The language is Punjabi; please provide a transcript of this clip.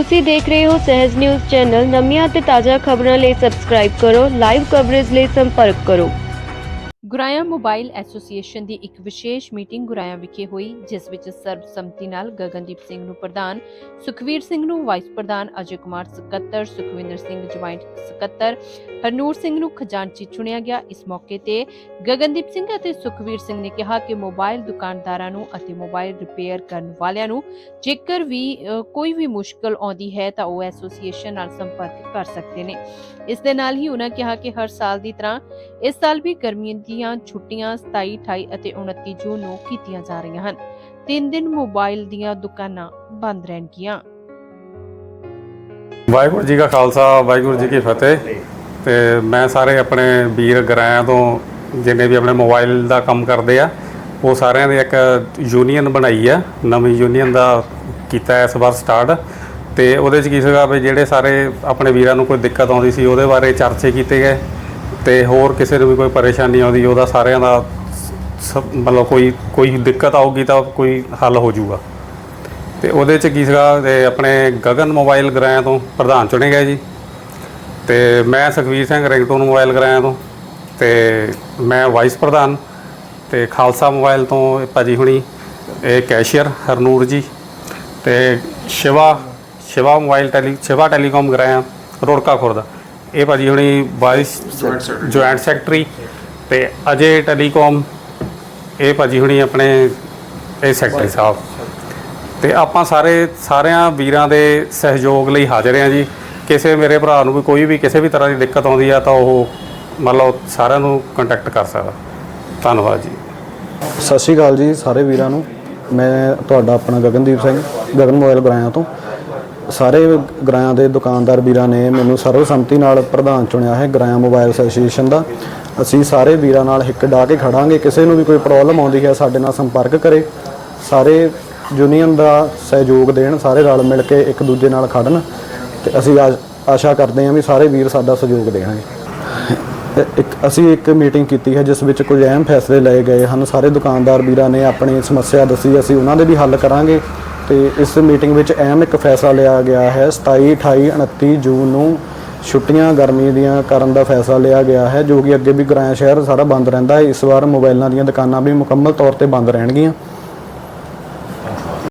ਤੁਸੀਂ ਦੇਖ ਰਹੇ ਹੋ ਸਹਿਜ ਨਿਊਜ਼ ਚੈਨਲ। ਨਵੀਆਂ ਅਤੇ ਤਾਜ਼ਾ ਖਬਰਾਂ ਲਈ ਸਬਸਕ੍ਰਾਈਬ ਕਰੋ ਲਾਈਵ ਕਵਰੇਜ ਲਈ ਸੰਪਰਕ ਕਰੋ। ਗੁਰਾਇਆ ਮੋਬਾਈਲ ਐਸੋਸੀਏਸ਼ਨ ਦੀ ਇੱਕ ਵਿਸ਼ੇਸ਼ ਮੀਟਿੰਗ ਗੁਰਾਇਆ ਵਿਖੇ ਹੋਈ, ਜਿਸ ਵਿੱਚ ਸਰਬਸੰਮਤੀ ਨਾਲ ਗਗਨਦੀਪ ਸਿੰਘ ਨੂੰ ਪ੍ਰਧਾਨ, ਸੁਖਵੀਰ ਸਿੰਘ ਨੂੰ ਵਾਈਸ ਪ੍ਰਧਾਨ, ਅਜੇ ਕੁਮਾਰ ਸਕੱਤਰ, ਸੁਖਵਿੰਦਰ ਸਿੰਘ ਜੁਆਇੰਟ ਸਕੱਤਰ, ਹਰਨੂਰ ਸਿੰਘ ਨੂੰ ਖਜ਼ਾਨਚੀ ਚੁਣਿਆ ਗਿਆ। ਇਸ ਮੌਕੇ ਤੇ ਗਗਨਦੀਪ ਸਿੰਘ ਅਤੇ ਸੁਖਵੀਰ ਸਿੰਘ ਨੇ ਕਿਹਾ ਕਿ ਮੋਬਾਈਲ ਦੁਕਾਨਦਾਰਾਂ ਨੂੰ ਅਤੇ ਮੋਬਾਈਲ ਰਿਪੇਅਰ ਕਰਨ ਵਾਲਿਆਂ ਨੂੰ ਜੇਕਰ ਵੀ ਕੋਈ ਵੀ ਮੁਸ਼ਕਲ ਆਉਂਦੀ ਹੈ ਤਾਂ ਉਹ ਐਸੋਸੀਏਸ਼ਨ ਨਾਲ ਸੰਪਰਕ ਕਰ ਸਕਦੇ ਨੇ। ਇਸ ਦੇ ਨਾਲ ਹੀ ਉਹਨਾਂ ਕਿਹਾ ਕਿ ਹਰ ਸਾਲ ਦੀ ਤਰ੍ਹਾਂ ਇਸ ਸਾਲ ਵੀ ਗਰਮੀ ਦੀ ਦੀਆਂ ਛੁੱਟੀਆਂ 27 28 ਅਤੇ 29 ਜੂਨ ਨੂੰ ਕੀਤੀਆਂ ਜਾ ਰਹੀਆਂ ਹਨ। ਤਿੰਨ ਦਿਨ ਮੋਬਾਈਲ ਦੀਆਂ ਦੁਕਾਨਾਂ ਬੰਦ ਰਹਿਣਗੀਆਂ। ਵਾਹਿਗੁਰੂ ਜੀ ਕਾ ਖਾਲਸਾ, ਵਾਹਿਗੁਰੂ ਜੀ ਕੀ ਫਤਿਹ। ਤੇ ਮੈਂ ਸਾਰੇ ਆਪਣੇ ਵੀਰ ਗਰਾਇਆਂ ਤੋਂ ਜਿੰਨੇ ਵੀ ਆਪਣੇ ਮੋਬਾਈਲ ਦਾ ਕੰਮ ਕਰਦੇ ਆ, ਉਹ ਸਾਰਿਆਂ ਦੀ ਇੱਕ ਯੂਨੀਅਨ ਬਣਾਈ ਆ। ਨਵੀਂ ਯੂਨੀਅਨ ਦਾ ਕੀਤਾ ਇਸ ਵਾਰ ਸਟਾਰਟ। ਤੇ ਉਹਦੇ 'ਚ ਕੀ ਸੀਗਾ ਵੀ ਜਿਹੜੇ ਸਾਰੇ ਆਪਣੇ ਵੀਰਾਂ ਨੂੰ ਕੋਈ ਦਿੱਕਤ ਆਉਂਦੀ ਸੀ, ਉਹਦੇ ਬਾਰੇ ਚਰਚੇ ਕੀਤੇ ਗਏ। ਤੇ ਹੋਰ ਕਿਸੇ ਨੂੰ ਵੀ ਕੋਈ ਪਰੇਸ਼ਾਨੀ ਆਉਂਦੀ, ਉਹਦਾ ਸਾਰਿਆਂ ਦਾ ਸ- ਮਤਲਬ ਕੋਈ ਕੋਈ ਦਿੱਕਤ ਆਊਗੀ ਤਾਂ ਕੋਈ ਹੱਲ ਹੋ ਜਾਊਗਾ। ਤੇ ਉਹਦੇ ਚ ਕੀ ਸੀਗਾ, ਤੇ ਆਪਣੇ ਗਗਨ ਮੋਬਾਈਲ ਗਰਾਇਆ ਤੋਂ ਪ੍ਰਧਾਨ ਚੁਣੇ ਗਏ ਜੀ। ਤੇ ਮੈਂ ਸੁਖਵੀਰ ਸਿੰਘ ਰਿੰਗਟੋਨ ਮੋਬਾਈਲ ਗਰਾਇਆ ਤੋਂ, ਤੇ ਮੈਂ ਵਾਈਸ ਪ੍ਰਧਾਨ, ਤੇ ਖਾਲਸਾ ਮੋਬਾਈਲ ਤੋਂ ਇਹ ਭਾਜੀ ਹੁਣੀ, ਇਹ ਕੈਸ਼ੀਅਰ ਹਰਨੂਰ ਜੀ, ਤੇ Shiva Shiva mobile tele, Shiva telecom Garaya Rorka Khurd ਇਹ ਭਾਜੀ ਹੁਣੀ ਵਾਈਸ ਜੁਆਇੰਟ ਸੈਕਟਰੀ ਤੇ ਅਜੇ ਟੈਲੀਕਾਮ ਇਹ ਭਾਜੀ ਹੁਣੀ ਆਪਣੇ ਇਹ ਸੈਕਟਰੀ ਸਾਹਿਬ। ਤੇ ਆਪਾਂ ਸਾਰੇ ਸਾਰਿਆਂ ਵੀਰਾਂ ਦੇ ਸਹਿਯੋਗ ਲਈ ਹਾਜ਼ਰ ਹਾਂ ਜੀ। ਕਿਸੇ ਮੇਰੇ ਭਰਾ ਨੂੰ ਵੀ ਕੋਈ ਵੀ ਕਿਸੇ ਵੀ ਤਰ੍ਹਾਂ ਦੀ ਦਿੱਕਤ ਆਉਂਦੀ ਆ ਤਾਂ ਉਹ ਮੰਨ ਲਓ ਸਾਰਿਆਂ ਨੂੰ ਕੰਟੈਕਟ ਕਰ ਸਕਦਾ। ਧੰਨਵਾਦ ਜੀ। ਸਤਿ ਸ਼੍ਰੀ ਅਕਾਲ ਜੀ ਸਾਰੇ ਵੀਰਾਂ ਨੂੰ। ਮੈਂ ਤੁਹਾਡਾ ਆਪਣਾ ਗਗਨਦੀਪ ਸਿੰਘ ਗਗਨ ਮੋਬਾਈਲ ਗਰਾਇਆ ਤੋਂ। ਸਾਰੇ ਗਰਾਇਆ ਦੇ ਦੁਕਾਨਦਾਰ ਵੀਰਾਂ ਨੇ ਮੈਨੂੰ ਸਰਵਸੰਮਤੀ ਨਾਲ ਪ੍ਰਧਾਨ ਚੁਣਿਆ ਹੈ ਗਰਾਇਆ ਮੋਬਾਈਲ ਐਸੋਸੀਏਸ਼ਨ ਦਾ। ਅਸੀਂ ਸਾਰੇ ਵੀਰਾਂ ਨਾਲ ਹਿੱਕ ਡਾ ਕੇ ਖੜਾਂਗੇ, ਕਿਸੇ ਨੂੰ ਵੀ ਕੋਈ ਪ੍ਰੋਬਲਮ ਆਉਂਦੀ ਹੈ ਸਾਡੇ ਨਾਲ ਸੰਪਰਕ ਕਰੇ। ਸਾਰੇ ਯੂਨੀਅਨ ਦਾ ਸਹਿਯੋਗ ਦੇਣ, ਸਾਰੇ ਰਲ ਮਿਲ ਕੇ ਇੱਕ ਦੂਜੇ ਨਾਲ ਖੜਨ। ਤੇ ਅਸੀਂ ਆਸ- ਆਸ਼ਾ ਕਰਦੇ ਹਾਂ ਵੀ ਸਾਰੇ ਵੀਰ ਸਾਡਾ ਸਹਿਯੋਗ ਦੇਣਗੇ। ਇੱਕ, ਅਸੀਂ ਇੱਕ ਮੀਟਿੰਗ ਕੀਤੀ ਹੈ ਜਿਸ ਵਿੱਚ ਕੁਝ ਅਹਿਮ ਫੈਸਲੇ ਲਏ ਗਏ ਹਨ। ਸਾਰੇ ਦੁਕਾਨਦਾਰ ਵੀਰਾਂ ਨੇ ਆਪਣੀ ਸਮੱਸਿਆ ਦੱਸੀ, ਅਸੀਂ ਉਹਨਾਂ ਦੇ ਵੀ ਹੱਲ ਕਰਾਂਗੇ। ਤੇ ਇਸ ਮੀਟਿੰਗ ਵਿੱਚ ਅਹਿਮ ਇੱਕ ਫੈਸਲਾ ਲਿਆ ਗਿਆ ਹੈ। 27 28 29 ਜੂਨ ਨੂੰ ਛੁੱਟੀਆਂ ਗਰਮੀ ਦੀਆਂ ਕਰਨ ਦਾ ਫੈਸਲਾ ਲਿਆ ਗਿਆ ਹੈ, ਜੋ ਕਿ ਅੱਗੇ ਵੀ ਗਰਾਇਆ ਸ਼ਹਿਰ ਸਾਰਾ ਬੰਦ ਰਹਿੰਦਾ ਹੈ। ਇਸ ਵਾਰ ਮੋਬਾਈਲਾਂ ਦੀਆਂ ਦੁਕਾਨਾਂ ਵੀ ਮੁਕੰਮਲ ਤੌਰ ਤੇ ਬੰਦ ਰਹਿਣਗੀਆਂ।